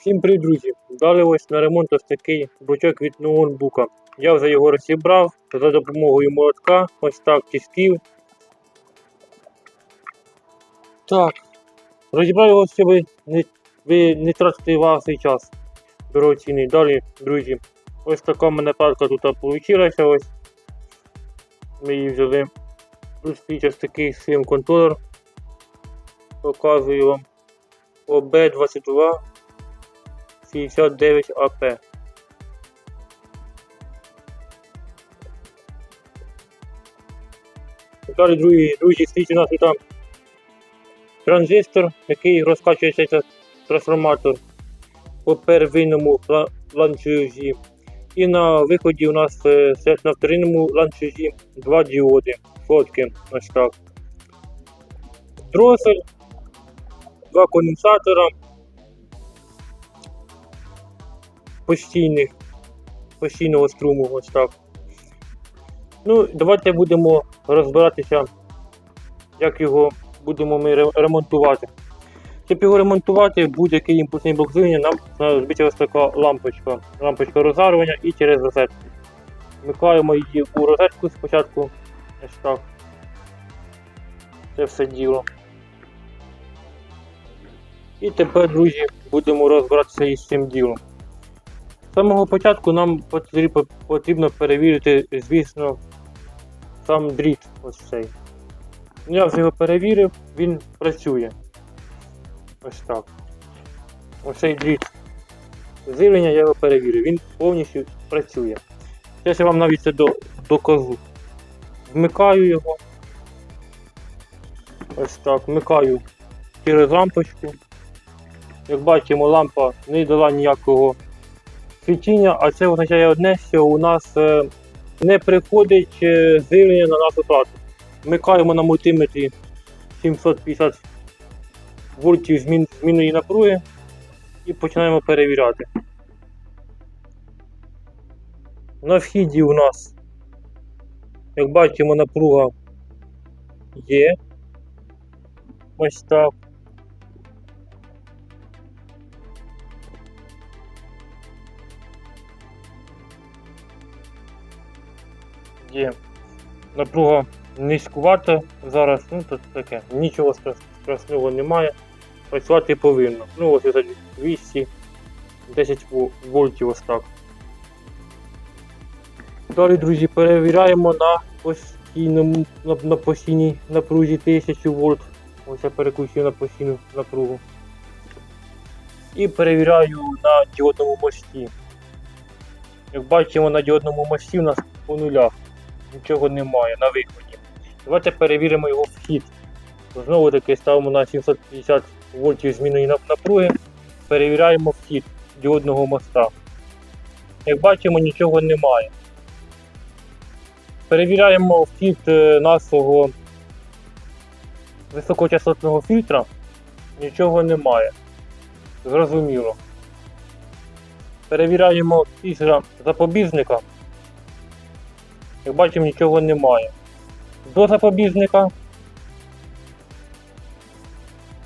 Всім привіт, друзі! Дали ось на ремонт ось такий блочок від ноутбука. Я вже його розібрав за допомогою молотка, ось так, тисків. Так. Розібрав його, щоб не, ви не тратите ваш свій час дорогоцінний. Далі, друзі, ось така в мене палка тут вийшла. Ось. Ми її взяли. Стоїть ось такий сим контролер. Показую вам. ОБ22 69 АП. Далі, друзі, друзі, стоїть у нас там транзистор, який розкачується цей трансформатор по первинному ла- ланцюжі. І на виході у нас е, на вторинному ланцюжі два діоди. Фотки ось так. Дросель, два конденсатора постійних, постійного струму, ось так. Ну, давайте будемо розбиратися, як його будемо ми ремонтувати. Щоб його ремонтувати, будь-який імпульсний блок живлення, нам знадобиться ось така лампочка. Лампочка розжарювання і через розетку. Вмикаємо її у розетку спочатку. Ось так. Це все діло. І тепер, друзі, будемо розбиратися із цим ділом. Самого початку нам потрібно, перевірити, звісно, сам дріт ось цей. Я вже його перевірив, він працює. Ось так. Ось цей дріт живлення я його перевірив, він повністю працює. Зараз я вам навіть це докажу. Вмикаю його. Ось так, вмикаю через лампочку. Як бачимо, лампа не дала ніякого свічіння, а це означає одне, що у нас е, не приходить е, на нашу плату. Вмикаємо на мультиметрі 750 вольтів змін, змінної напруги і починаємо перевіряти. На вхіді у нас, як бачимо, напруга є. Ось так. Напруга низькувата зараз, ну тут таке, нічого страшного немає. Працювати повинно. Ну ось це 210 вол- вольтів ось так. Далі, друзі, перевіряємо на постійному на, на постійній напрузі 1000 вольт. Ось я переключив на постійну напругу. І перевіряю на діодному мості. Як бачимо, на діодному мості у нас по нулях нічого немає на виході. Давайте перевіримо його вхід. Знову таки ставимо на 750 вольтів змінної напруги. Перевіряємо вхід діодного моста. Як бачимо, нічого немає. Перевіряємо вхід е, нашого високочастотного фільтра. Нічого немає. Зрозуміло. Перевіряємо фільтра запобіжника. Як бачимо, нічого немає. До запобіжника.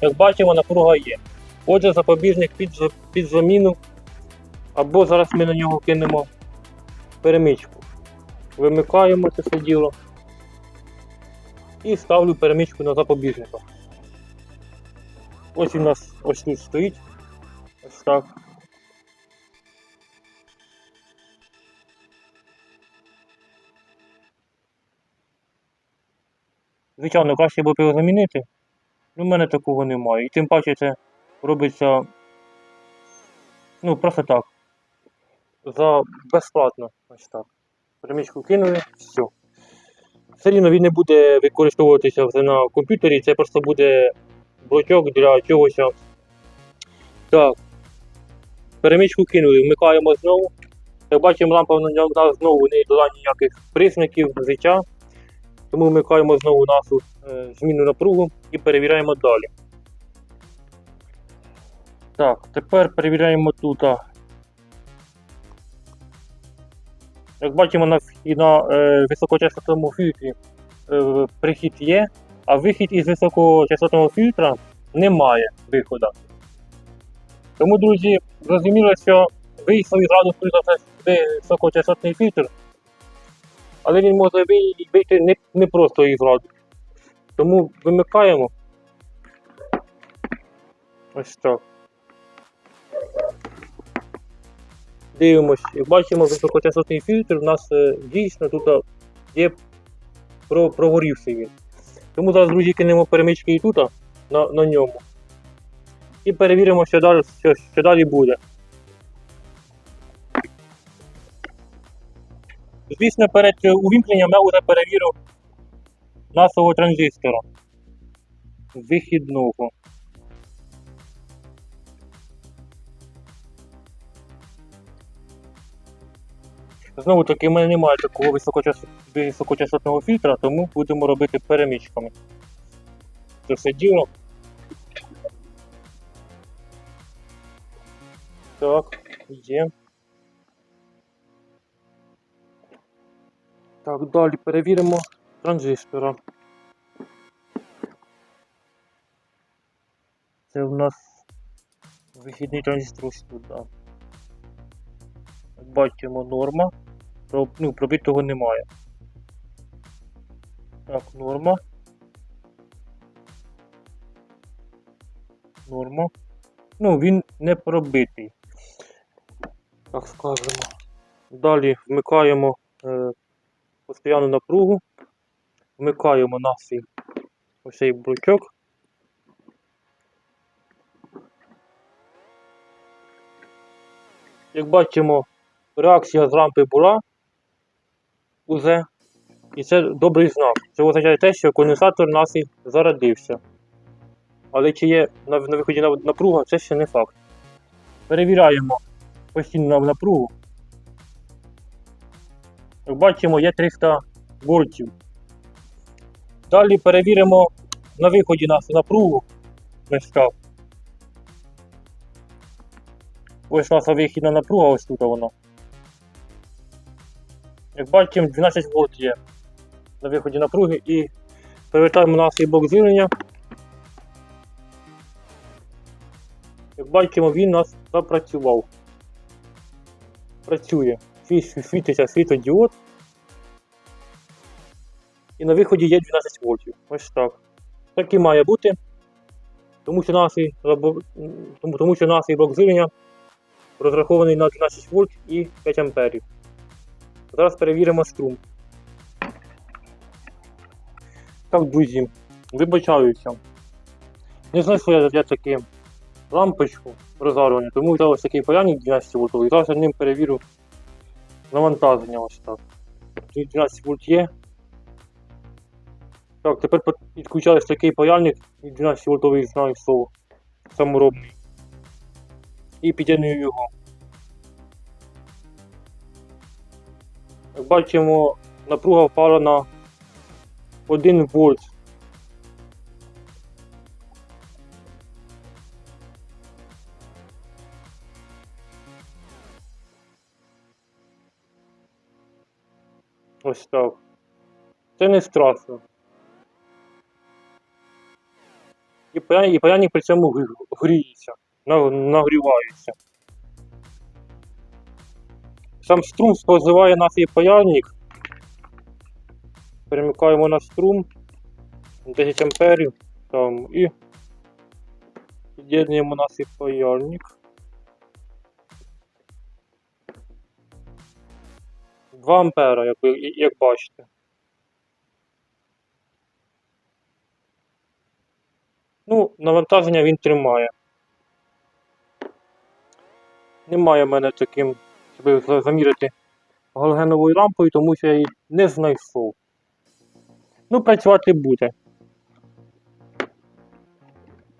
Як бачимо, напруга є. Отже, запобіжник під, під заміну. Або зараз ми на нього кинемо перемичку. Вимикаємо це все діло. І ставлю перемичку на запобіжника. Ось у нас ось тут стоїть. Ось так. Звичайно, краще було б його замінити. Ну, в мене такого немає. І тим паче це робиться ну, просто так. За безплатно. Ось так. Перемічку кинули, все. Все рівно він не буде використовуватися вже на комп'ютері, це просто буде блочок для чогось. Так. Перемічку кинули, вмикаємо знову. Як бачимо, лампа знову не дала ніяких признаків життя. Тому вмикаємо знову нашу е, змінну напругу і перевіряємо далі. Так, тепер перевіряємо тут. Як бачимо, на, на е, високочастотному фільтрі е, прихід є, а вихід із високочастотного фільтра немає виходу. Тому, друзі, зрозуміло, що вийшов із раду сюди високочастотний фільтр, але він може вийти не, не просто із раду. Тому вимикаємо. Ось так. Дивимось, як бачимо, високочастотний фільтр у нас е, дійсно тут є про, прогорівший він. Тому зараз, друзі, кинемо перемички і тут на, на ньому. І перевіримо, що далі, що, що далі буде. Звісно, перед е, увімкненням я вже перевірив нашого транзистора вихідного. Знову таки, в мене немає такого високочас... високочастотного фільтра, тому будемо робити перемічками. Це все діло. Так, є. Так, далі перевіримо транзистора. Це в нас вихідний транзистор ось тут, да. Бачимо норма. Про, ну, пробитого немає. Так, норма. Норма. Ну, він не пробитий. Так скажемо. Далі вмикаємо е, постійну напругу. Вмикаємо наш ось цей блочок. Як бачимо, реакція з рампи була уже. І це добрий знак. Це означає те, що конденсатор нас і зарядився. Але чи є на, виході напруга, це ще не факт. Перевіряємо постійну напругу. Як бачимо, є 300 вольтів. Далі перевіримо на виході нашу напругу. Ось. Ось наша вихідна напруга, ось тут вона. Як бачимо, 12 вольт є на виході напруги і перевертаємо наш блок живлення. Як бачимо, він у нас запрацював. Працює. Світ- Світиться світодіод. І на виході є 12 вольтів. Ось так. Так і має бути. Тому що наш, тому, тому що наш блок живлення розрахований на 12 вольт і 5 амперів. Зараз перевіримо струм. Так, друзі, вибачаюся. Не знайшов я, я таки лампочку розгарювання, тому взяв ось такий паяльник 12 вольтовий. Зараз я ним перевірю навантаження ось так. Тут 12 вольт є. Так, тепер під- підключаю такий паяльник 12 вольтовий знаю що саморобний. І під'єдную його. Як бачимо, напруга впала на 1 вольт. Ось так. Це не страшно. І паяльник, і паяльник при цьому гріється, нагрівається. Сам струм споживає наш паяльник. Перемикаємо на струм 10 амперів там і під'єднуємо наш паяльник. 2 ампера, як, як бачите. Ну, навантаження він тримає. Немає в мене таким, щоб за- заміряти галогеновою лампою, тому що я її не знайшов. Ну, працювати буде.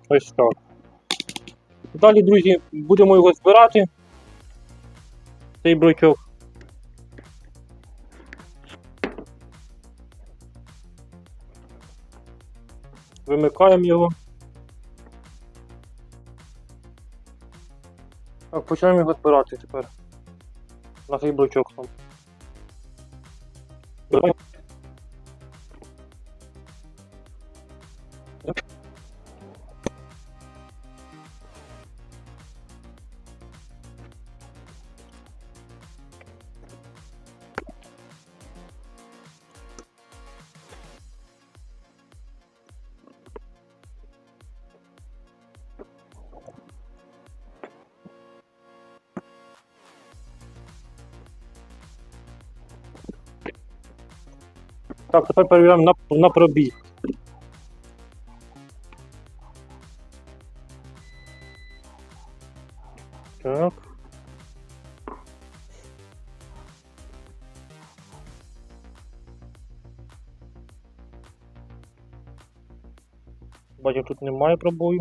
Ось так. Далі, друзі, будемо його збирати. Цей блочок. Вимикаємо його. Так, почнемо його збирати тепер. На цей блочок там. Так, тепер перевіряємо на, на пробіг. Так. Бачу, тут немає пробою.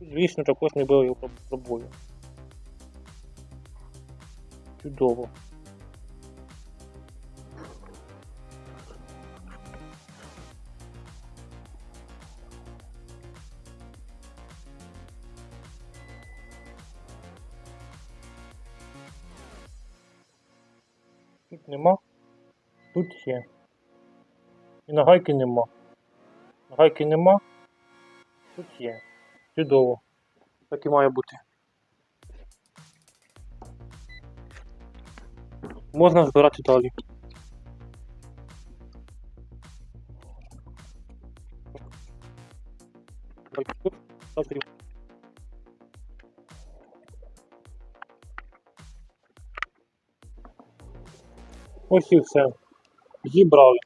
Звісно, також не було його пробою. Чудово. Тут нема. Тут є. І на гайки нема. На гайки нема. Тут є. Чудово. Так і має бути. Можна збирати далі. Ось і все. Зібрали.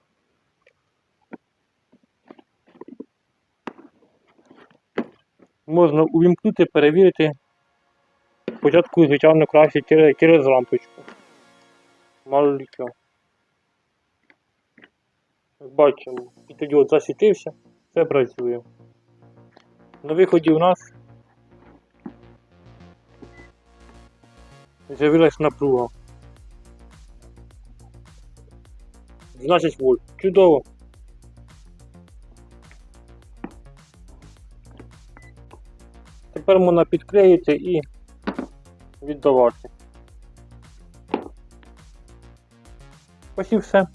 Можна увімкнути, перевірити. Спочатку, звичайно, краще через, через лампочку. Мало ли бачимо, і тоді от засвітився, все працює. На виході у нас з'явилась напруга. 12 вольт. Чудово. Тепер можна підклеїти і віддавати. Ось і все.